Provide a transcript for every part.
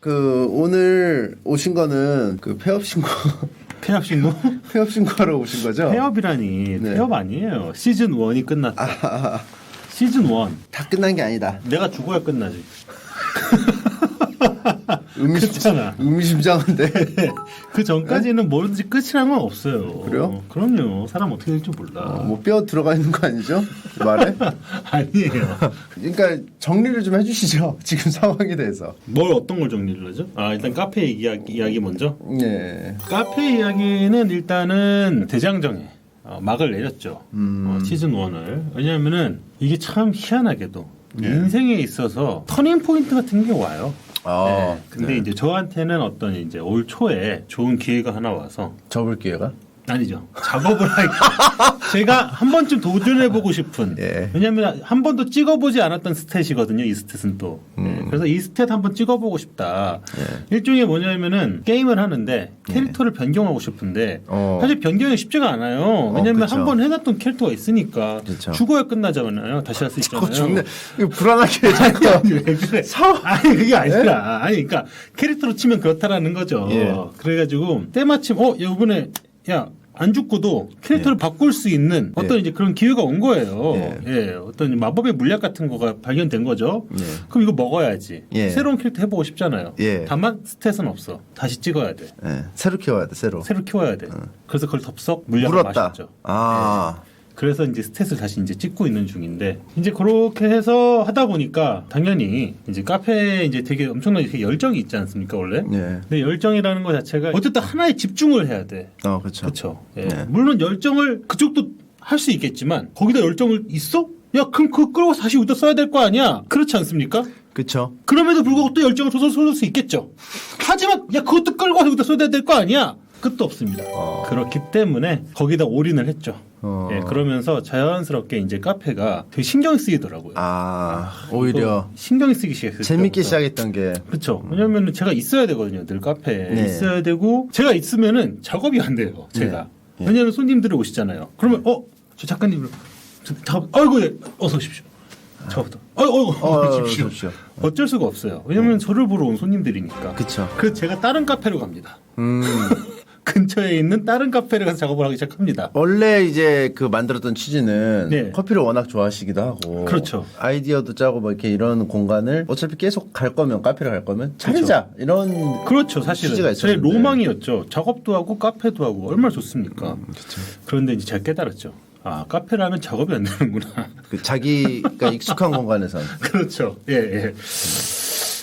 그 오늘 오신 거는 그 폐업 신고 폐업 신고? 폐업 신고하러 오신 거죠? 폐업이라니 네. 폐업 아니에요. 시즌 1이 끝났다. 시즌 1. 다 끝난 게 아니다. 내가 죽어야 끝나지. 그렇잖아. 의미심장한데. 그 전까지는 뭐든지 끝이란 건 없어요. 그래요? 그럼요. 사람 어떻게 될지 몰라. 어, 뭐뼈 들어가 있는 거 아니죠? 말에? 아니에요. 그러니까 정리를 좀 해주시죠. 지금 상황에 대해서. 뭘 어떤 걸 정리를 하죠? 아 일단 카페 이야기, 이야기 먼저. 네. 카페 이야기는 일단은 대장정에 어, 막을 내렸죠. 음. 어, 시즌 1을. 왜냐하면은 이게 참 희한하게도 인생에 있어서 터닝 포인트 같은 게 와요. 아, 네. 근데 이제 저한테는 어떤 이제 올 초에 좋은 기회가 하나 와서 접을 기회가? 아니죠. 작업을 할 제가 한 번쯤 도전해 보고 싶은 예. 왜냐하면 한 번도 찍어보지 않았던 스탯이거든요. 이 스탯은 또 음. 예, 그래서 이 스탯 한 번 찍어보고 싶다. 예. 일종의 뭐냐면은 게임을 하는데 캐릭터를 변경하고 싶은데 어. 사실 변경이 쉽지가 않아요. 왜냐면 그쵸. 한번 해놨던 캐릭터가 있으니까 그쵸. 죽어야 끝나잖아요. 다시 할 수 있잖아요. 이거 불안하게 자꾸. 아니 왜 그래? 아니 그게 아니라 아니 그러니까 캐릭터로 치면 그렇다라는 거죠. 예. 그래가지고 때마침 어 이번에 야. 안 죽고도 캐릭터를 바꿀 수 있는 어떤 예. 이제 그런 기회가 온 거예요. 예. 예. 어떤 마법의 물약 같은 거가 발견된 거죠. 예. 그럼 이거 먹어야지. 예. 새로운 캐릭터 해보고 싶잖아요. 예. 다만 스탯은 없어. 다시 찍어야 돼. 네. 새로 키워야 돼, 새로. 새로 키워야 돼. 그래서 그걸 덥석 물약을 물었다. 마셨죠. 아. 그래서 이제 스탯을 다시 이제 찍고 있는 중인데 이제 그렇게 해서 하다 보니까 당연히 이제 카페에 이제 되게 엄청나게 되게 열정이 있지 않습니까 원래? 네. 근데 열정이라는 것 자체가 어쨌든 하나에 집중을 해야 돼. 어, 그렇죠. 그렇죠. 예. 네. 물론 열정을 그쪽도 할 수 있겠지만 거기다 열정을 있어? 야 그럼 그거 끌고 다시 여기다 써야 될 거 아니야? 그렇지 않습니까? 그렇죠. 그럼에도 불구하고 또 열정을 줘서 쏠수 있겠죠. 하지만 야 그것도 끌고 와서 여기다 써야 될 거 아니야? 끝도 없습니다. 어. 그렇기 때문에 거기다 올인을 했죠. 어. 예, 그러면서 자연스럽게 이제 카페가 되게 신경이 쓰이더라고요. 아, 오히려 또 신경이 쓰기 시작했어요. 재밌게 시작했던 게 그렇죠. 왜냐면 제가 있어야 되거든요. 늘 카페에 네. 있어야 되고 제가 있으면은 작업이 안 돼요. 제가. 네. 왜냐면 손님들이 오시잖아요. 그러면 어, 저 작가님 저 작업 아이고 예, 어서 오십시오. 저부터. 아이고 아이고 어, 어서 오십시오. 어쩔 수가 없어요. 왜냐면 저를 보러 온 손님들이니까. 그쵸. 그래서 제가 다른 카페로 갑니다. 음. 근처에 있는 다른 카페를 가서 작업을 하기 시작합니다. 원래 이제 그 만들었던 취지는 네. 커피를 워낙 좋아하시기도 하고 그렇죠. 아이디어도 짜고 뭐 이렇게 이런 공간을 어차피 계속 갈 거면 카페를 갈 거면 차리자 이런 그렇죠. 사실은 취지가 제 있었는데. 로망이었죠. 작업도 하고 카페도 하고 얼마나 좋습니까? 음, 그쵸. 그런데 이제 제가 깨달았죠. 아 카페를 하면 작업이 안 되는구나. 그 자기가 익숙한 공간에선 그렇죠. 예, 예.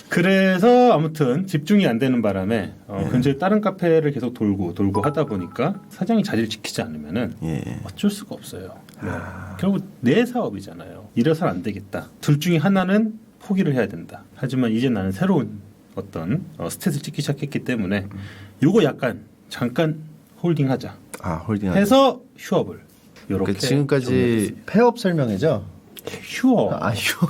그래서 아무튼 집중이 안 되는 바람에 어, 네. 근처에 다른 카페를 계속 돌고 돌고 하다 보니까 사장이 자리를 지키지 않으면은 예. 어쩔 수가 없어요. 네. 아. 결국 내 사업이잖아요. 이래서는 안 되겠다. 둘 중에 하나는 포기를 해야 된다. 하지만 이제 나는 새로운 어떤 어, 스탯을 찍기 시작했기 때문에 요거 약간 잠깐 홀딩하자 아 홀딩 해서 휴업을 요렇게 그 지금까지 폐업 설명이죠? 휴업 아 휴.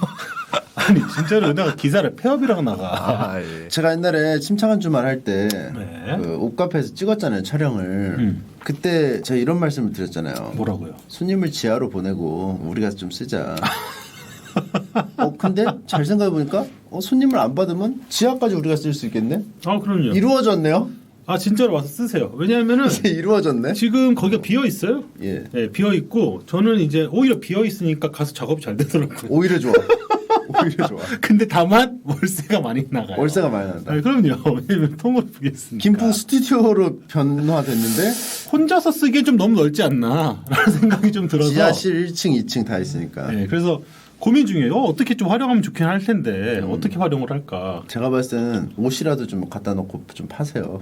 아니 진짜로 내가 기사를 폐업이라고 나가 아, 예. 제가 옛날에 침착한 주말 할 때 네. 그 옷카페에서 찍었잖아요 촬영을. 음. 그때 제가 이런 말씀을 드렸잖아요. 뭐라고요? 손님을 지하로 보내고 우리가 좀 쓰자. 어 근데 잘 생각해 보니까 어, 손님을 안 받으면 지하까지 우리가 쓸 수 있겠네. 아 그럼요 이루어졌네요. 아 진짜로 와서 쓰세요 왜냐하면은 이제 이루어졌네. 지금 거기가 비어 있어요 예. 네, 비어 있고 저는 이제 오히려 비어 있으니까 가서 작업이 잘 되더라고요 오히려 좋아. 오히려 좋아. 근데 다만 월세가 많이 나가요. 월세가 많이 난다. 아, 그럼요. 왜냐면 통으로 부겠으니까. 김풍 스튜디오로 변화됐는데 혼자서 쓰기엔 좀 너무 넓지 않나 라는 생각이 좀 들어서. 지하실 1층, 2층 다 있으니까. 네, 그래서 고민 중이에요. 어, 어떻게 좀 활용하면 좋긴 할 텐데 음. 어떻게 활용을 할까. 제가 봤을 때는 옷이라도 좀 갖다 놓고 좀 파세요.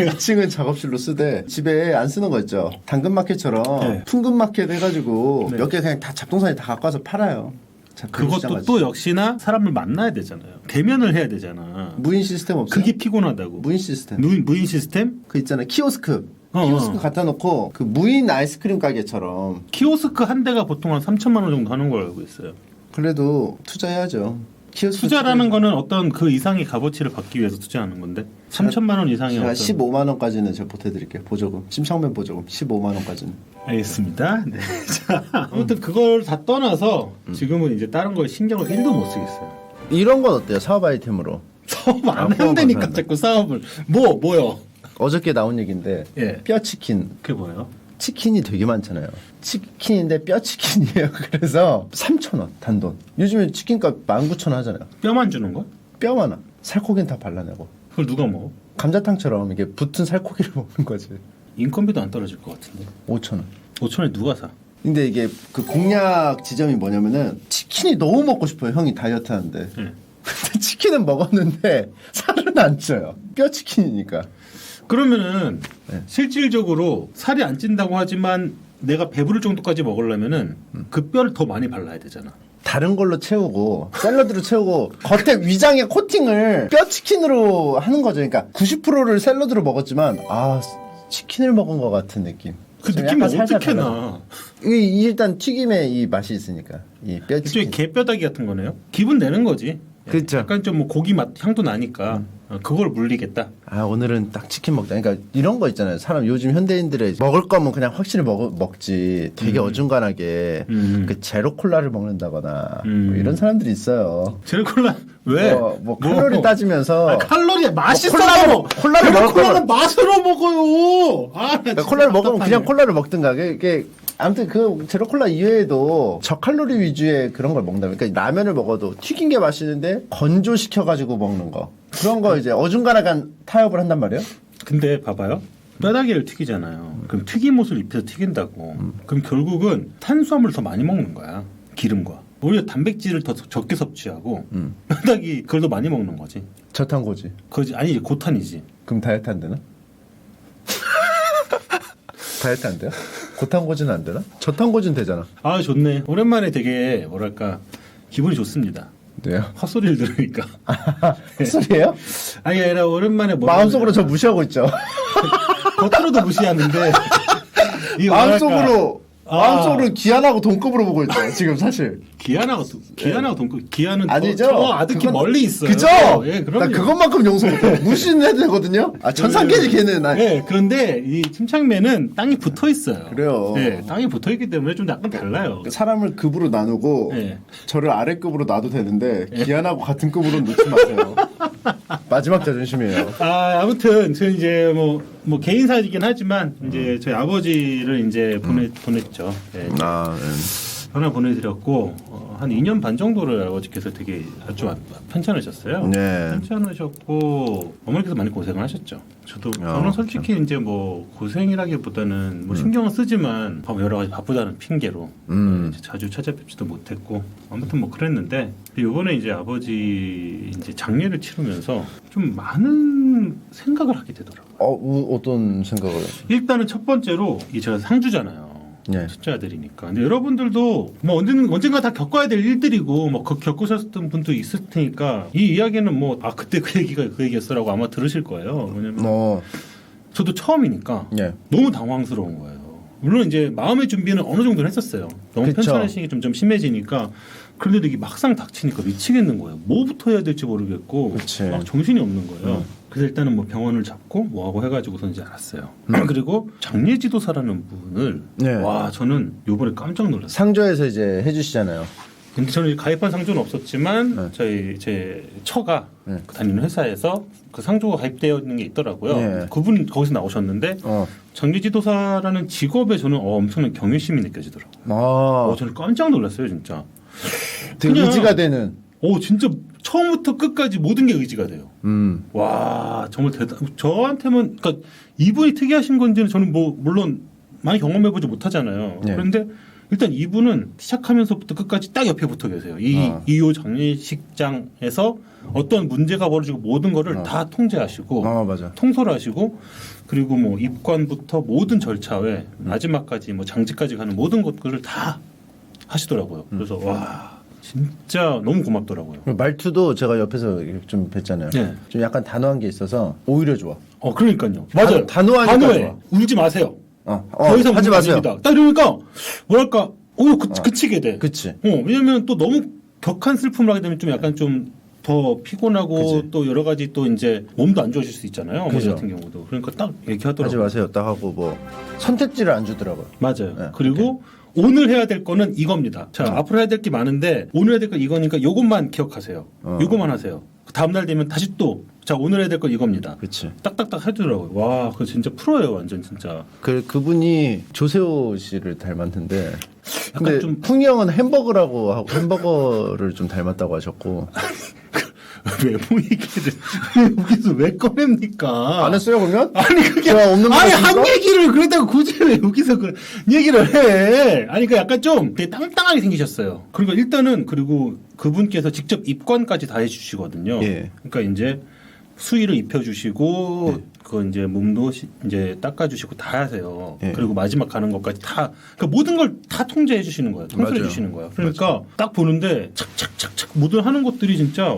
제가 2층은 작업실로 쓰되 집에 안 쓰는 거 있죠. 당근마켓처럼 네. 풍근마켓 해가지고 네. 몇개 그냥 다 잡동사니 다 갖고 와서 팔아요. 시장 그것도. 또 역시나 사람을 만나야 되잖아요. 대면을 해야 되잖아. 무인 시스템 없어요? 그게 피곤하다고. 무인 시스템. 무인, 무인 시스템? 그 있잖아요. 키오스크. 어, 키오스크 어. 갖다 놓고 그 무인 아이스크림 가게처럼 키오스크 한 대가 보통 한 3천만 원 정도 하는 걸 알고 있어요. 그래도 투자해야죠. 투자라는. 거는 어떤 그 이상의 값어치를 받기 위해서 투자하는 건데 3천만 원 이상의 제가 어떤 15만 원까지는 제가 보태드릴게요. 보조금. 침착맨 보조금 15만 원까지는. 알겠습니다. 네. 자, 아무튼 그걸 다 떠나서 지금은 이제 다른 걸 신경을 1도 못 쓰겠어요. 이런 건 어때요? 사업 아이템으로. 사업 아, 안 포함 한다니까 감사합니다. 자꾸 사업을 뭐 뭐요? 어저께 나온 얘기인데 예. 뼈치킨. 그게 뭐예요? 치킨이 되게 많잖아요. 치킨인데 뼈 치킨이에요. 그래서 3,000원 단돈. 요즘에 치킨값 19,000원 하잖아요. 뼈만 주는 거? 뼈 하나. 살코기는 다 발라내고. 그걸 누가 먹어? 감자탕처럼 이게 붙은 살코기를 먹는 거지. 인건비도 안 떨어질 것 같은데. 5,000원. 5천 원에 누가 사? 근데 이게 그 공략 지점이 뭐냐면은 치킨이 너무 먹고 싶어요. 형이 다이어트 하는데. 예. 근데 치킨은 먹었는데 살은 안 쪄요. 뼈 치킨이니까. 그러면은 네. 실질적으로 살이 안 찐다고 하지만 내가 배부를 정도까지 먹으려면은 음. 그 뼈를 더 많이 발라야 되잖아. 다른 걸로 채우고 샐러드로 채우고 겉에 위장에 코팅을 뼈 치킨으로 하는 거죠. 그러니까 90%를 샐러드로 먹었지만 아 치킨을 먹은 것 같은 느낌. 그 느낌이 살살 어떻게. 나? 이, 이 일단 튀김에 이 맛이 있으니까 이뼈 일종의 치킨. 개뼈다귀 같은 거네요. 기분 내는 거지. 그렇죠. 약간 좀 뭐 고기 맛 향도 나니까 어, 그걸 물리겠다. 아 오늘은 딱 치킨 먹자. 그러니까 이런 거 있잖아요. 사람 요즘 현대인들의 먹을 거면 그냥 확실히 먹, 먹지. 되게 어중간하게 음. 그 제로 콜라를 먹는다거나 음. 뭐 이런 사람들이 있어요. 제로 콜라 왜? 뭐, 뭐 칼로리 따지면서 아, 칼로리 맛있어. 콜라를- 콜라를 먹을 콜라는 맛으로 먹어요. 아, 나 그러니까 콜라를 먹으면 답답하네. 그냥 콜라를 먹든가. 이게 아무튼 그 제로 콜라 이외에도 저칼로리 위주의 그런 걸 먹는다. 그러니까 라면을 먹어도 튀긴 게 맛있는데 건조시켜 가지고 먹는 거. 그런 거 이제 어중간하간 타협을 한단 말이에요. 근데 봐봐요. 뼈다귀를 튀기잖아요. 그럼 튀김옷을 입혀서 튀긴다고. 그럼 결국은 탄수화물을 더 많이 먹는 거야. 기름과. 오히려 단백질을 더 적게 섭취하고 음. 뼈다귀 그걸 더 많이 먹는 거지. 저탄고지. 그지 아니 고탄이지. 그럼 다이어트 안 되나? 다이어트 안 돼요? 고탄 고지는 안 되나? 저탄 고지는 되잖아. 아 좋네. 오랜만에 되게 뭐랄까 기분이 좋습니다. 네요. 헛소리를 들으니까. 소리예요? 아니 아니라 오랜만에 뭐 마음속으로 저 무시하고 있죠. 겉으로도 무시하는데 마음속으로 아. 마음속으로 기한하고 동급으로 보고 있죠. 지금 사실. 기한하고 도- 기한하고 동급 기한은 더- 아니죠. 저 아득히 그건- 멀리 있어요. 그죠? 예, 나 그럼요. 그것만큼 용서 못해. 무시는 해도 되거든요. 아 천상계지 걔는. 나 네, 그런데 이 침착맨은 땅이 붙어 있어요. 그래요. 네, 땅이 붙어 있기 때문에 좀 약간 달라요. 사람을 급으로 나누고 네. 저를 아래 급으로 놔도 되는데 기한하고 같은 급으로 놓지 마세요. 마지막 자존심이에요. 아, 아무튼 저 이제 뭐, 뭐 개인 사이긴 하지만 이제 저희 아버지를 이제 보내 보냈죠. 네, 아, 전화 보내드렸고 어, 한 2년 반 정도를 아버지께서 되게 아주 편찮으셨어요. 네. 편찮으셨고 어머니께서 많이 고생을 하셨죠. 저도 아, 저는 솔직히 이제 뭐 고생이라기보다는 뭐 신경은 쓰지만 바- 여러 가지 바쁘다는 핑계로 음. 이제 자주 찾아뵙지도 못했고 아무튼 뭐 그랬는데 이번에 이제 아버지 이제 장례를 치르면서 좀 많은 생각을 하게 되더라고요. 어, 우- 어떤 생각을? 일단은 첫 번째로 이 제가 상주잖아요. 네. 첫째 아들이니까. 근데 여러분들도 뭐 언젠가, 언젠가 다 겪어야 될 일들이고 뭐 그 겪으셨던 분도 있을 테니까 이 이야기는 뭐 아 그때 그 얘기가 그 얘기였어라고 아마 들으실 거예요. 왜냐면 어, 저도 처음이니까 예. 너무 당황스러운 거예요. 물론 이제 마음의 준비는 어느 정도는 했었어요. 너무 그쵸. 편찮으시기 좀, 좀 심해지니까. 그런데도 이게 막상 닥치니까 미치겠는 거예요. 뭐부터 해야 될지 모르겠고 그치. 막 정신이 없는 거예요. 음. 그래서 일단은 뭐 병원을 잡고 뭐 하고 해가지고서 이제 알았어요. 음. 그리고 장례지도사라는 분을 네. 와 저는 요번에 깜짝 놀랐어요. 상조에서 이제 해주시잖아요. 근데 저는 가입한 상조는 없었지만 네. 저희 제 처가 네. 그 다니는 회사에서 그 상조가 가입되어 있는 게 있더라고요. 네. 그분 거기서 나오셨는데 어, 장례지도사라는 직업에 저는 어, 엄청난 경외심이 느껴지더라고요. 어, 아, 저는 깜짝 놀랐어요, 진짜. 되게 그냥- 의지가 되는. 오, 진짜 처음부터 끝까지 모든 게 의지가 돼요. 음, 와, 정말 대단. 저한테는 그러니까 이분이 특이하신 건지는 저는 뭐 물론 많이 경험해보지 못하잖아요. 네. 그런데 일단 이분은 시작하면서부터 끝까지 딱 옆에 붙어 계세요. 이 어. 이호 장례식장에서 어떤 문제가 벌어지고 모든 거를 어. 다 통제하시고 아 맞아. 통솔 하시고 그리고 뭐 입관부터 모든 절차 외 마지막까지 뭐 장지까지 가는 모든 것들을 다 하시더라고요. 그래서 와 진짜 너무 고맙더라고요. 말투도 제가 옆에서 좀 뵀잖아요. 네. 좀 약간 단호한 게 있어서 오히려 좋아. 어 그러니까요. 맞아요. 단호하니까 단호해. 좋아. 울지 마세요. 어, 더 이상 하지 울면 마세요. 안 됩니다. 딱 이러니까 뭐랄까 오히려 그, 그치게 돼. 그치. 어, 왜냐면 또 너무 격한 슬픔을 하게 되면 좀 약간 좀 더 피곤하고 그치. 또 여러 가지 또 이제 몸도 안 좋아질 수 있잖아요. 어머니 그죠. 같은 경우도. 그러니까 딱 하지 얘기하더라고요. 마세요. 딱 하고 뭐 선택지를 안 주더라고요. 맞아요. 네, 그리고 오늘 해야 될 거는 이겁니다. 자, 앞으로 해야 될 게 많은데 오늘 해야 될거 이거니까 요것만 기억하세요. 어. 요것만 하세요. 다음 날 되면 다시 또 자, 오늘 해야 될거 이겁니다. 그치. 딱딱딱 해주더라고요. 와, 그거 진짜 프로예요, 완전 진짜. 그 그분이 조세호 씨를 닮았는데 약간 근데 좀- 풍이 형은 햄버거라고 하고 햄버거를 좀 닮았다고 하셨고 외모 얘기를 여기서 왜 꺼냅니까? 안 했어요 그러면? 아니 그게 없는 거 아니? 한 얘기를 그러다가 굳이 왜 여기서 그 얘기를 해? 아니 그 약간 좀 되게 땅땅하게 생기셨어요. 그리고 일단은 그리고 그분께서 직접 입관까지 다 해주시거든요. 예. 그러니까 이제 수의를 입혀주시고 네. 그 이제 몸도 시- 이제 닦아주시고 다 하세요. 예. 그리고 마지막 가는 것까지 다 그러니까 모든 걸 다 통제해 주시는 거예요. 맞아요. 주시는 거예요. 그러니까 딱 보는데 착착착착 모든 하는 것들이 진짜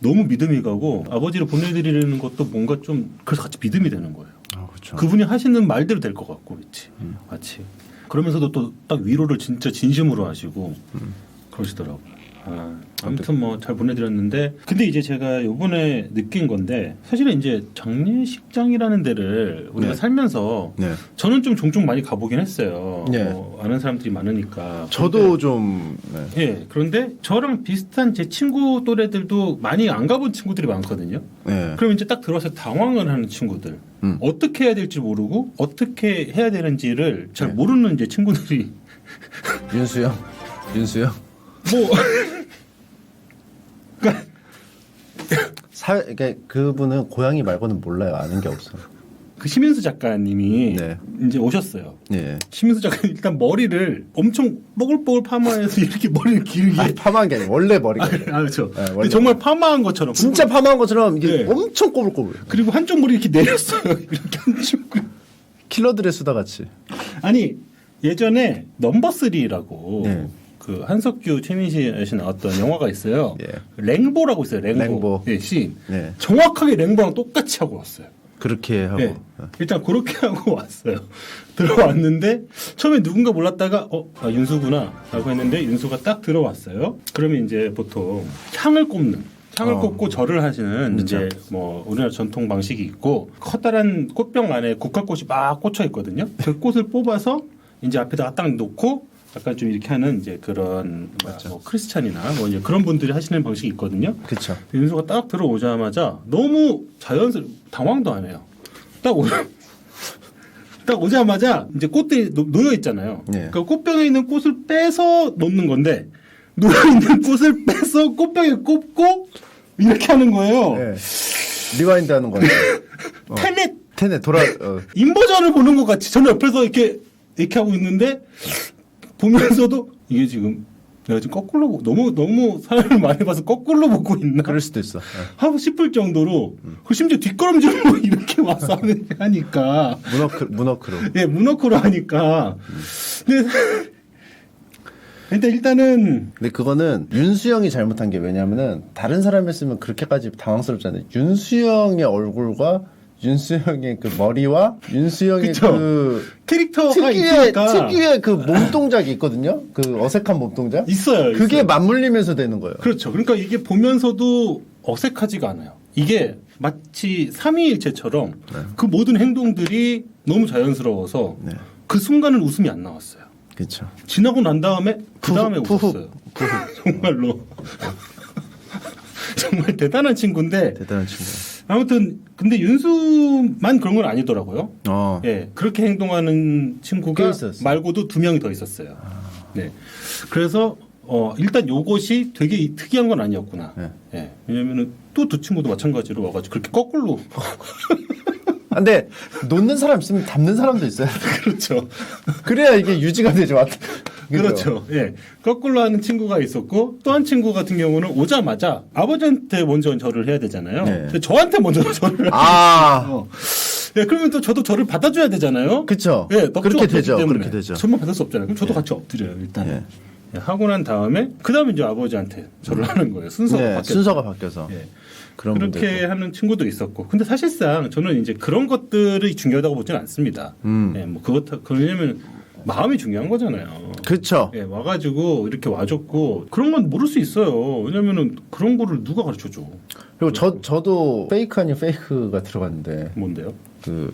너무 믿음이 가고 아버지를 보내드리는 것도 뭔가 좀 그래서 같이 믿음이 되는 거예요. 아 그렇죠. 그분이 하시는 말대로 될 것 같고 그렇지 음. 마치 그러면서도 또 딱 위로를 진짜 진심으로 하시고 음. 그러시더라고요. 아, 아무튼 뭐 잘 보내드렸는데 근데 이제 제가 요번에 느낀 건데 사실은 이제 장례식장이라는 데를 우리가 네. 살면서 네. 저는 좀 종종 많이 가보긴 했어요. 네. 뭐 아는 사람들이 많으니까. 저도 좀 네. 예, 그런데 저랑 비슷한 제 친구 또래들도 많이 안 가본 친구들이 많거든요. 네. 그럼 이제 딱 들어와서 당황을 하는 친구들. 음. 어떻게 해야 될지 모르고 어떻게 해야 되는지를 잘 네. 모르는 이제 친구들이 윤수영 윤수영 뭐 그러니까 사 그러니까 그분은 고양이 말고는 몰라요 아는 게 없어. 그 심인수 작가님이 네. 이제 오셨어요. 예. 심인수 작가님 일단 머리를 엄청 뽀글뽀글 파마해서 이렇게 머리를 길게 아니 파마한 게 아니고 원래 머리가 아, 그렇죠. 네, 근데 원래. 정말 파마한 것처럼 진짜 파마한 것처럼 이게 네. 엄청 꼬불꼬불. 그리고 한쪽 머리 이렇게 내렸어요. 이렇게 한쪽 킬러들의 수다 같이. 아니 예전에 넘버 3라고 네. 그 한석규 최민식이 나왔던 영화가 있어요. 예. 랭보라고 있어요. 랭보. 랭보. 예, 시. 네. 정확하게 랭보랑 똑같이 하고 왔어요. 그렇게 하고. 예. 일단 그렇게 하고 왔어요. 들어왔는데 처음에 누군가 몰랐다가 어, 아, 윤수구나라고 했는데 윤수가 딱 들어왔어요. 그러면 이제 보통 향을 꼽는 향을 어. 꼽고 절을 하시는 그쵸. 이제 뭐 우리나라 전통 방식이 있고 커다란 꽃병 안에 국화꽃이 막 꽂혀 있거든요. 그 꽃을 뽑아서 이제 앞에다가 딱 놓고 약간 좀 이렇게 하는 이제 그런 뭐야, 뭐 크리스찬이나 뭐 이제 그런 분들이 하시는 방식이 있거든요. 그렇죠. 윤수가 딱 들어오자마자 너무 자연스럽 당황도 안 해요. 딱 오, 딱 오자마자 이제 꽃들이 놓- 놓여 있잖아요. 네. 그 꽃병에 있는 꽃을 빼서 놓는 건데 놓여 있는 꽃을 빼서 꽃병에 꽂고 이렇게 하는 거예요. 예. 리와인드 하는 거죠. 어. 테넷 테네 돌아. 어. 인버전을 보는 것 같이 저는 옆에서 이렇게 이렇게 하고 있는데 보면서도 이게 지금 내가 지금 거꾸로 너무 너무 사람을 많이 봐서 거꾸로 보고 있나 그럴 수도 있어. 어. 하고 싶을 정도로 그 심지어 뒷걸음질로 이렇게 와서 하는- 하니까 문어크 문어크로. 예 문어크로 하니까 근데 일단 일단은 근데 그거는 윤수영이 잘못한 게 왜냐면은 다른 사람이었으면 그렇게까지 당황스럽지 않아요. 윤수영의 얼굴과 윤수영의 그 머리와 윤수영의 그쵸. 그 캐릭터가 특유의 있으니까 특유의 그 몸 동작이 있거든요. 그 어색한 몸 동작. 있어요. 그게 있어요. 맞물리면서 되는 거예요. 그렇죠. 그러니까 이게 보면서도 어색하지가 않아요. 이게 마치 삼위일체처럼 그 모든 행동들이 너무 자연스러워서 네. 그 순간은 웃음이 안 나왔어요. 그렇죠. 지나고 난 다음에 그 다음에 웃었어요. 정말로 정말 대단한 친구인데 대단한 친구. 아무튼 근데 윤수만 그런 건 아니더라고요. 어. 예, 그렇게 행동하는 꽤 친구가. 말고도 두 명이 더 있었어요. 네, 그래서 어, 일단 요것이 되게 이- 특이한 건 아니었구나. 네. 예, 왜냐면은 또 두 친구도 마찬가지로 와가지고 그렇게 거꾸로 아, 근데 놓는 사람 있으면 담는 사람도 있어요. 그렇죠. 그래야 이게 유지가 되죠. 그렇죠. 예. 거꾸로 하는 친구가 있었고 또 한 친구 같은 경우는 오자마자 아버지한테 먼저 절을 해야 되잖아요. 네. 근데 저한테 먼저 절을 아, 해요. 예, 그러면 또 저도 절을 받아줘야 되잖아요. 그쵸. 예, 그렇게 되죠. 때문에. 그렇게 되죠. 저만 받을 수 없잖아요. 그럼 저도 같이 엎드려요, 일단. 예. 예, 하고 난 다음에 그다음에 이제 아버지한테 절을 하는 거예요. 순서가 네, 바뀌었죠. 순서가 바뀌어서 예. 그런 그렇게 분들도. 하는 친구도 있었고. 근데 사실상 저는 이제 그런 것들이 중요하다고 보지는 않습니다. 음. 예, 뭐 그것 왜냐면 마음이 중요한 거잖아요. 그렇죠. 예, 와가지고 이렇게 와줬고 그런 건 모를 수 있어요. 왜냐면은 그런 거를 누가 가르쳐 줘? 그리고 저 저도 페이크 아닌 페이크가 들어갔는데 뭔데요? 그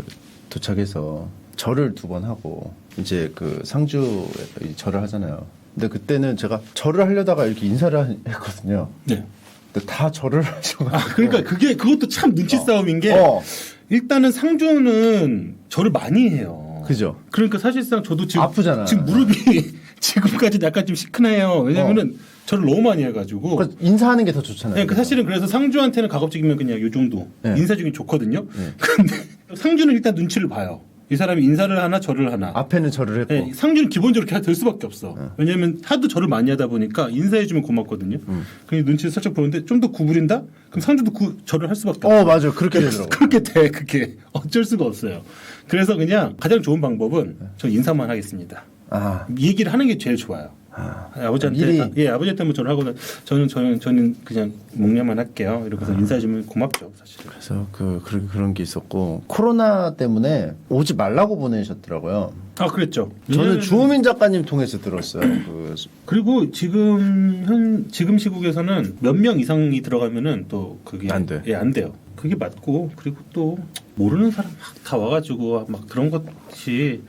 도착해서 절을 두 번 하고 이제 그 상주에서 이 절을 하잖아요. 근데 그때는 제가 절을 하려다가 이렇게 인사를 하- 했거든요. 네. 근데 다 절을 하셔가지고. 아 그러니까 그게 그것도 참 눈치 싸움인 게 어, 일단은 상주는 저를 많이 해요. 그죠. 그러니까 사실상 저도 지금 아프잖아. 지금 무릎이 지금까지 약간 좀 시큰해요. 왜냐면은 저를 너무 많이 해가지고. 그러니까 인사하는 게 더 좋잖아요. 네, 그 사실은 그래서 상주한테는 가급적이면 그냥 요 정도 네. 인사 중에 좋거든요. 네. 근데 상주는 일단 눈치를 봐요. 이 사람이 인사를 하나 절을 하나. 앞에는 절을 했고. 네, 상주는 기본적으로 이렇게 될 수밖에 없어. 왜냐하면 하도 절을 많이 하다 보니까 인사해주면 고맙거든요. 음. 그냥 눈치를 살짝 보는데 좀 더 구부린다? 그럼 상주도 구, 절을 할 수밖에 없어. 어, 맞아. 그렇게 되더라고. 그렇게 돼 그게 어쩔 수가 없어요. 그래서 그냥 가장 좋은 방법은 저 인사만 하겠습니다. 아, 얘기를 하는 게 제일 좋아요. 아. 아버지한테 미리. 아, 예 아버지한테 한번 전화하고 저는 저는 저는 그냥 목례만 할게요. 이렇게서 인사해주면 고맙죠 사실. 그래서 그 그런 그런 게 있었고 코로나 때문에 오지 말라고 보내셨더라고요. 아 그랬죠. 저는 왜냐면은- 주호민 작가님 통해서 들었어요. 그 그리고 지금 현 지금 시국에서는 몇 명 이상이 들어가면은 또 그게 안 돼. 예, 안 돼요. 그게 맞고 그리고 또 모르는 사람 막 다 와가지고 막 그런 것이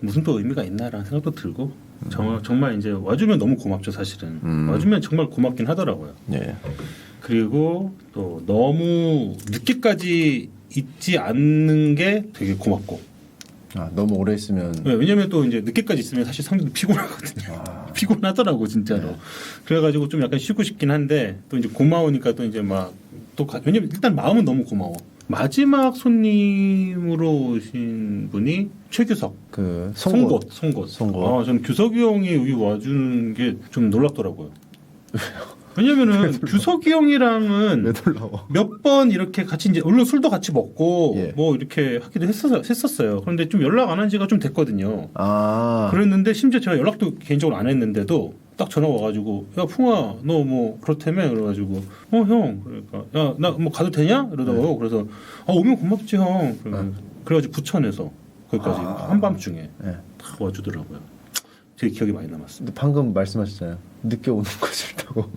무슨 또 의미가 있나라는 생각도 들고 정말 정말 이제 와주면 너무 고맙죠 사실은 음. 와주면 정말 고맙긴 하더라고요. 예. 그리고 또 너무 늦게까지 있지 않는 게 되게 고맙고 아, 너무 오래 있으면 네, 왜냐면 또 이제 늦게까지 있으면 사실 상대도 피곤하거든요. 아, 피곤하더라고 진짜로. 그래가지고 좀 약간 쉬고 싶긴 한데 또 이제 고마우니까 또 이제 막 또 왜냐면 일단 마음은 너무 고마워. 마지막 손님으로 오신 분이 최규석. 그 송곳, 송곳. 송곳. 아, 저는 규석이 형이 여기 와주는 게 좀 놀랍더라고요. 왜냐면은 규석이 형이랑은? 몇 번 이렇게 같이 이제 물론 술도 같이 먹고 예. 뭐 이렇게 하기도 했었, 했었어요. 그런데 좀 연락 안 한 지가 좀 됐거든요. 아, 그랬는데 심지어 제가 연락도 개인적으로 안 했는데도 딱 전화 와가지고 야 풍아 너 뭐 그렇다며 그래가지고 어 형 그러니까 야 나 뭐 가도 되냐 이러더라고 그래서 아 오면 고맙지 형 그래- 그래가지고 부천에서 거기까지 아. 한밤중에 예. 딱 와주더라고요. 되게 기억이 많이 남았어요. 근데 방금 말씀하셨잖아요. 늦게 오는 거 싫다고.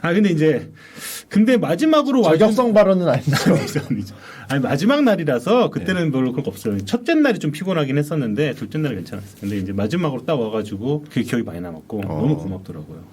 아 근데 이제 근데 마지막으로 와준 저격성 발언은 아니죠. 아니죠. 아니 마지막 날이라서 그때는 별로 그런 거 없어요. 첫째 날이 좀 피곤하긴 했었는데 둘째 날이 괜찮았어요. 근데 이제 마지막으로 딱 와가지고 그게 기억이 많이 남았고 어. 너무 고맙더라고요.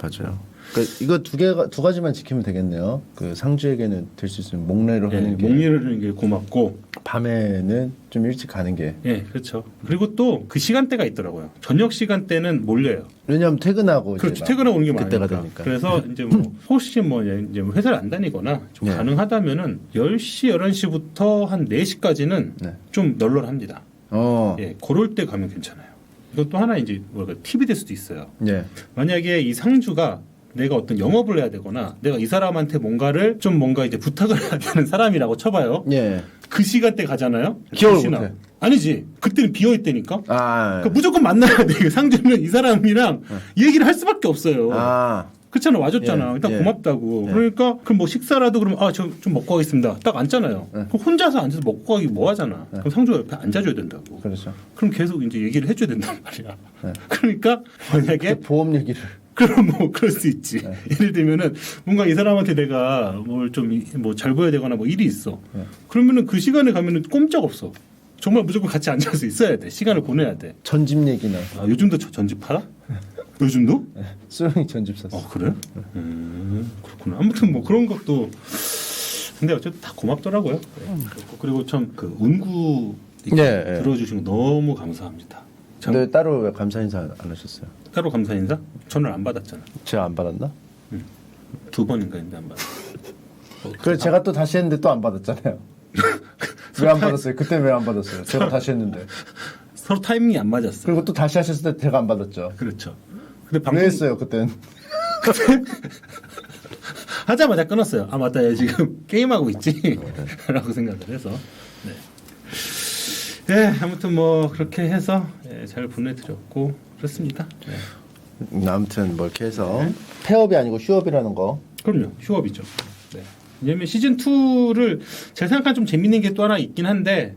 맞아요. 그러니까 이거 두 개가 두 가지만 지키면 되겠네요. 그 상주에게는 될 수 있으면 목례로 예, 하는 게 목리를 하는 게 고맙고 밤에는 좀 일찍 가는 게 예 그렇죠. 그리고 또 그 시간대가 있더라고요. 저녁 시간대는 몰려요. 왜냐하면 퇴근하고 그렇죠. 막 퇴근하고 오는 게 그때가 많으니까. 되니까. 그래서 이제 뭐 혹시 뭐 이제 뭐 회사를 안 다니거나 좀 네. 가능하다면은 10시 11시부터 한 4시까지는 네. 좀 널널합니다. 어, 예, 그럴 때 가면 괜찮아요. 이것도 하나 이제 뭐랄까 팁이 될 수도 있어요. 예, 만약에 이 상주가 내가 어떤 영업을 해야 되거나 내가 이 사람한테 뭔가를 좀 뭔가 이제 부탁을 해야 되는 사람이라고 쳐봐요. 예. 그 시간대 가잖아요. 기억을 혹시나. 못해. 아니지. 그때는 비어 있다니까. 아, 그러니까 무조건 만나야 돼. 상주는 이 사람이랑 얘기를 할 수밖에 없어요. 아, 그렇잖아. 와줬잖아. 예, 일단 예. 고맙다고. 예. 그러니까 그럼 뭐 식사라도 그러면 아 저 좀 먹고 가겠습니다. 딱 앉잖아요. 예. 그럼 혼자서 앉아서 먹고 가기 뭐 하잖아. 그럼 상주가 옆에 앉아줘야 된다고. 그렇죠. 그럼 계속 이제 얘기를 해줘야 된단 말이야. 네. 그러니까 만약에 그 보험 얘기를 그럼 뭐 그럴 수 있지. 네. 예를 들면은 뭔가 이 사람한테 내가 뭘 좀 뭐잘 보여야 되거나 뭐 일이 있어. 네. 그러면은 그 시간에 가면은 꼼짝 없어. 정말 무조건 같이 앉아서 있어야 돼. 시간을 보내야 돼. 전집 얘기나 아, 요즘도 저 전집 팔아? 요즘도? 수영이 전집 샀어. 어 그래? 음 그렇구나. 아무튼 뭐 그런 것도 근데 어쨌든 다 고맙더라고요. 네. 그렇고 그리고 참 그 운구 네, 네. 들어주신 거 너무 감사합니다. 참 근데 따로 왜 감사 인사 안 하셨어요? 따로 감사 인사? 전화를 안 받았잖아. 제가 안 받았나? 두 번인가 했는데 안 받았어. 그래 제가 또 다시 했는데 또 안 받았잖아요. 왜 안 받았어요? 그때 왜 안 받았어요? 제가 다시 했는데. 서로 타이밍이 안 맞았어. 그리고 또 다시 하셨을 때 제가 안 받았죠. 그렇죠. 근데 왜 방송 했어요 그땐? 하자마자 끊었어요. 아 맞다, 얘 지금 게임하고 있지?라고 생각을 해서. 네. 네, 아무튼 뭐 그렇게 해서 예, 잘 보내드렸고 그렇습니다. 네. 음, 아무튼 뭐 이렇게 해서 폐업이 아니고 휴업이라는 거. 그럼요, 휴업이죠. 네. 왜냐면 시즌 2를 제가 생각한 좀 재밌는 게 또 하나 있긴 한데.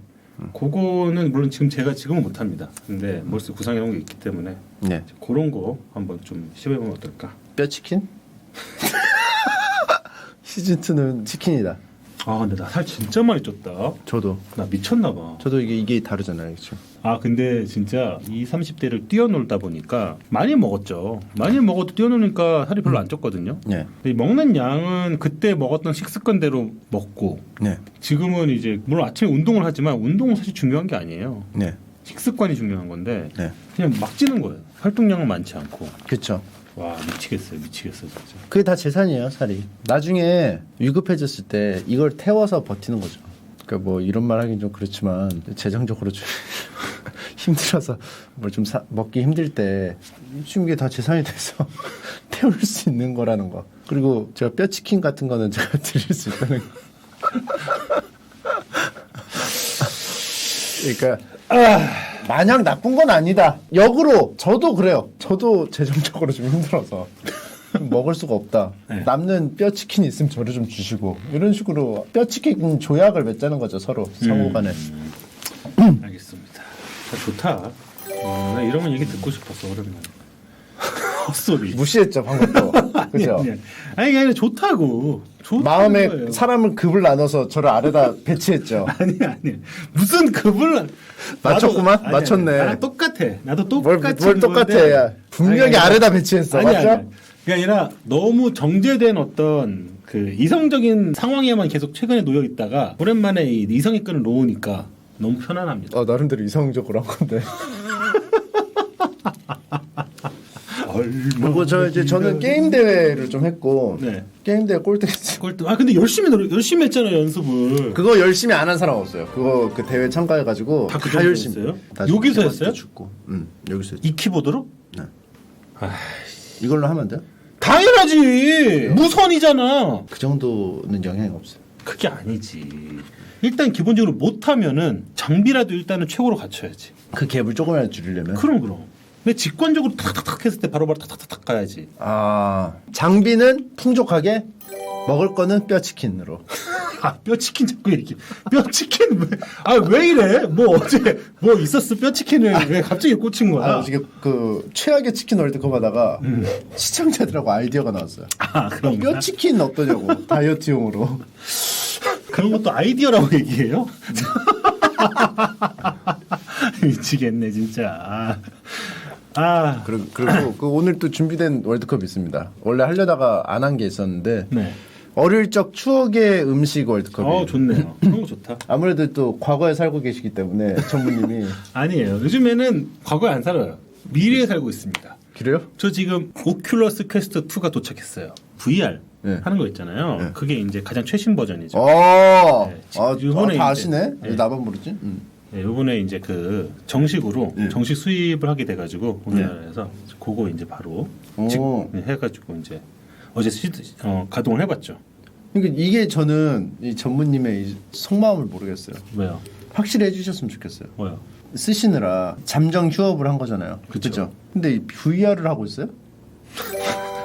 그거는 물론 지금 제가 지금은 못 합니다. 근데 머릿속 구상해 놓은 게 있기 때문에 네. 그런 거 한번 좀 시도해 보면 어떨까? 뼈 치킨? 시즌 2는 치킨이다. 아 근데 나 살 진짜 많이 쪘다. 저도 나 미쳤나 봐. 저도 이게 이게 다르잖아요, 그렇죠? 아 근데 진짜 이 30대를 뛰어놀다 보니까 많이 먹었죠. 많이 먹어도 뛰어노니까 살이 별로 안 쪘거든요. 네, 근데 먹는 양은 그때 먹었던 식습관대로 먹고 네, 지금은 이제 물론 아침에 운동을 하지만 운동은 사실 중요한 게 아니에요. 네, 식습관이 중요한 건데 네, 그냥 막 찌는 거예요. 활동량은 많지 않고. 그렇죠. 와 미치겠어요, 미치겠어 진짜. 그게 다 재산이에요, 살이. 나중에 위급해졌을 때 이걸 태워서 버티는 거죠. 그러니까 뭐 이런 말 하긴 좀 그렇지만 재정적으로 좀 힘들어서 뭘 좀 먹기 힘들 때 지금 이게 다 재산이 돼서 태울 수 있는 거라는 거. 그리고 제가 뼈 치킨 같은 거는 제가 드릴 수 있다는 거. 그러니까 마냥 나쁜 건 아니다. 역으로 저도 그래요. 저도 재정적으로 좀 힘들어서 먹을 수가 없다. 네. 남는 뼈 치킨 있으면 저를 좀 주시고 이런 식으로 뼈 치킨 조약을 맺자는 거죠 서로 상호 간에. 알겠습니다. 아, 좋다. 어, 나 이런 얘기 듣고 싶었어 오랜만에. 헛소리. 무시했죠 방금도. 그죠? 아니, 아니, 아니 좋다고. 마음에 거예요. 사람을 급을 나눠서 저를 아래다 배치했죠. 아니 아니 무슨 급을 나- 맞췄구만? 나도- 아니, 맞췄네. 아니, 똑같아. 나도 뭘, 똑같이 뭘 똑같아. 야. 분명히 아래다 배치했어. 아니, 맞죠? 아니, 그게 아니라 너무 정제된 어떤 그 이성적인 상황에만 계속 최근에 놓여 있다가 오랜만에 이 이성의 끈을 놓으니까 너무 편안합니다. 어, 나름대로 이성적으로 한 건데. 그리고 저 이제 저는 게임 대회를 좀 했고 네. 게임 대회 꼴등 꼴등. 아 근데 열심히 노력 열심히 했잖아요 연습을. 그거 열심히 안 한 사람 없어요. 그거 그 대회 참가해가지고 다그 다 정도 열심히 했어요? 다 여기서 했어요? 죽고. 응 여기서 했죠. 이 키보드로? 네. 아, 이걸로 하면 돼요? 당연하지. 무선이잖아. 그 정도는 영향이 없어요. 그게 아니지. 일단 기본적으로 못하면은 장비라도 일단은 최고로 갖춰야지. 그 갭을 조금이라도 줄이려면. 그럼 그럼. 근데 직관적으로 탁탁탁 했을 때 바로바로 탁탁탁 가야지. 아 장비는 풍족하게 먹을 거는 뼈 치킨으로. 아, 뼈 치킨 자꾸 얘기. 뼈 치킨 왜? 아, 왜 이래? 뭐 어제 뭐 있었어? 뼈 치킨을 왜 갑자기 꽂힌 거야? 아 지금 그 최악의 치킨 월드컵 하다가 시청자들하고 아이디어가 나왔어요. 아, 그런 뼈 거. 치킨 어떠냐고 다이어트용으로. 그런 것도 아이디어라고 얘기해요? 미치겠네 진짜. 아. 아. 그리고, 그리고 그 오늘 또 준비된 월드컵이 있습니다. 원래 하려다가 안 한 게 있었는데 네. 어릴 적 추억의 음식 월드컵이. 어, 좋네요. 그런 거 좋다. 아무래도 또 과거에 살고 계시기 때문에 전무님이 아니에요. 요즘에는 과거에 안 살아요. 미래에 살고 있습니다. 그래요? 저 지금 오큘러스 퀘스트 2가 도착했어요. VR 네. 하는 거 있잖아요. 네. 그게 이제 가장 최신 버전이죠. 어, 네, 아, 이번에 아, 다 이제- 아시네? 네. 왜 나만 모르지? 음. 네, 요번에 이제 그 정식으로 네. 정식 수입을 하게 돼가지고 우리나라에서 그거 이제 바로 오. 직 네, 해가지고 이제 어제 시, 어, 가동을 해봤죠. 그러니까 이게 저는 이 전무님의 이 속마음을 모르겠어요. 왜요? 확실히 해주셨으면 좋겠어요. 뭐요? 쓰시느라 잠정 휴업을 한 거잖아요. 그쵸. 그죠? 근데 이 VR을 하고 있어요?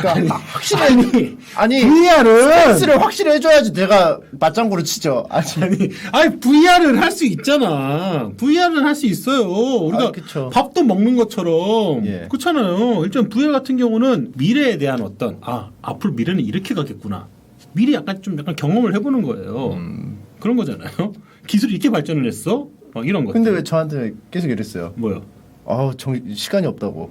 그러니까 확실히 아니 VR은 스를 확실히 해줘야지 내가 맞장구를 치죠. 아니 아니, 아니 VR은 할 수 있잖아. VR은 할 수 있어요. 우리가 아. 밥도 먹는 것처럼 예. 그렇잖아요. 일단 VR 같은 경우는 미래에 대한 어떤 아 앞으로 미래는 이렇게 가겠구나. 미리 약간 좀 약간 경험을 해보는 거예요. 음. 그런 거잖아요. 기술이 이렇게 발전을 했어? 막 이런 거. 근데 왜 저한테 계속 이랬어요? 뭐요? 아우 정 시간이 없다고.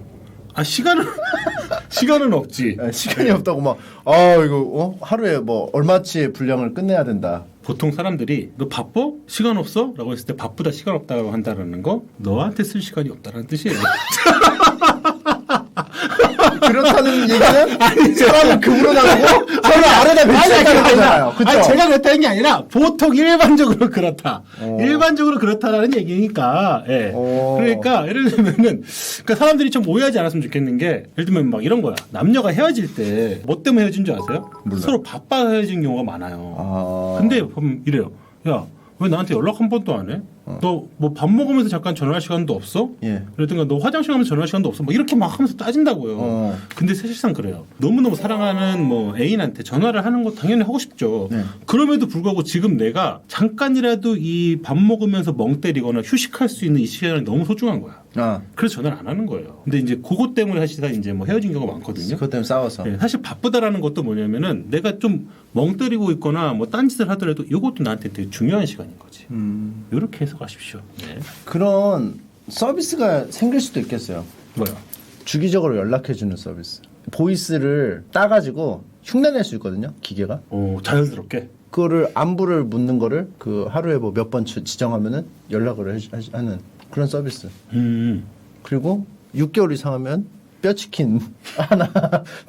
아 시간은 시간은 없지. 아, 시간이 없다고 막 아 이거 어? 하루에 뭐 얼마치의 분량을 끝내야 된다. 보통 사람들이 너 바빠? 시간 없어? 라고 했을 때 바쁘다 시간 없다고 한다는 거 너한테 쓸 시간이 없다는 뜻이에요. 그렇다는 얘기는 사람을 급으로 나가고 서로 아래다 배치했다는 거잖아요. 그쵸? 아니, 제가 그랬다는 게 아니라 보통 일반적으로 그렇다. 어. 일반적으로 그렇다라는 얘기니까. 예. 어. 그러니까 예를 들면은 그러니까 사람들이 좀 오해하지 않았으면 좋겠는 게 예를 들면 막 이런 거야. 남녀가 헤어질 때 뭐 때문에 헤어진 줄 아세요? 몰라요. 서로 바빠 헤어진 경우가 많아요. 아. 근데 보면 이래요. 야, 왜 나한테 연락 한 번도 안 해? 너 뭐 밥 먹으면서 잠깐 전화할 시간도 없어? 예. 그러든가 너 화장실 가면서 전화할 시간도 없어? 뭐 이렇게 막 하면서 따진다고요. 어. 근데 사실상 그래요. 너무너무 사랑하는 뭐 애인한테 전화를 하는 거 당연히 하고 싶죠. 네. 그럼에도 불구하고 지금 내가 잠깐이라도 이 밥 먹으면서 멍 때리거나 휴식할 수 있는 이 시간이 너무 소중한 거야. 아, 그래서 전화를 안 하는 거예요. 근데 이제 그것 때문에 사실 이제 뭐 헤어진 경우가 많거든요. 그것 때문에 싸워서. 네, 사실 바쁘다라는 것도 뭐냐면은 내가 좀 멍 때리고 있거나 뭐 딴짓을 하더라도 이것도 나한테 되게 중요한 시간인 거지. 음. 이렇게 해서 가십시오. 네. 그런 서비스가 생길 수도 있겠어요. 뭐야? 주기적으로 연락해주는 서비스. 보이스를 따가지고 흉내낼 수 있거든요, 기계가. 어, 자연스럽게. 그거를 안부를 묻는 거를 그 하루에 뭐 몇 번 지정하면은 연락을 해- 하- 하는 그런 서비스. 음. 그리고 6개월 이상 하면 뼈치킨 하나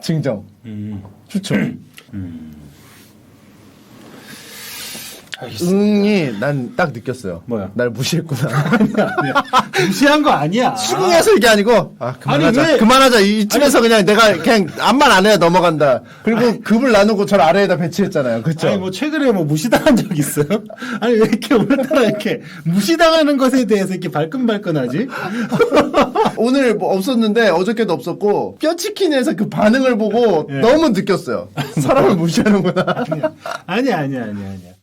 증정. 음. 좋죠. 알겠습니다. 응이 난 딱 느꼈어요. 뭐야? 날 무시했구나. 무시한 거 아니야. 수긍해서 이게 아니고 아 그만하자 아니, 왜- 그만하자 이쯤에서 그냥 내가 그냥 암만 안 해야 넘어간다 그리고 급을 나누고 절 아래에다 배치했잖아요 그쵸 아니 뭐 최근에 뭐 무시당한 적 있어요? 아니 왜 이렇게 오늘따라 이렇게 무시당하는 것에 대해서 이렇게 발끈발끈하지? 오늘 뭐 없었는데 어저께도 없었고 뼈치킨에서 그 반응을 보고 예. 너무 느꼈어요 사람을 무시하는구나 아니야 아니야 아니야 아니야.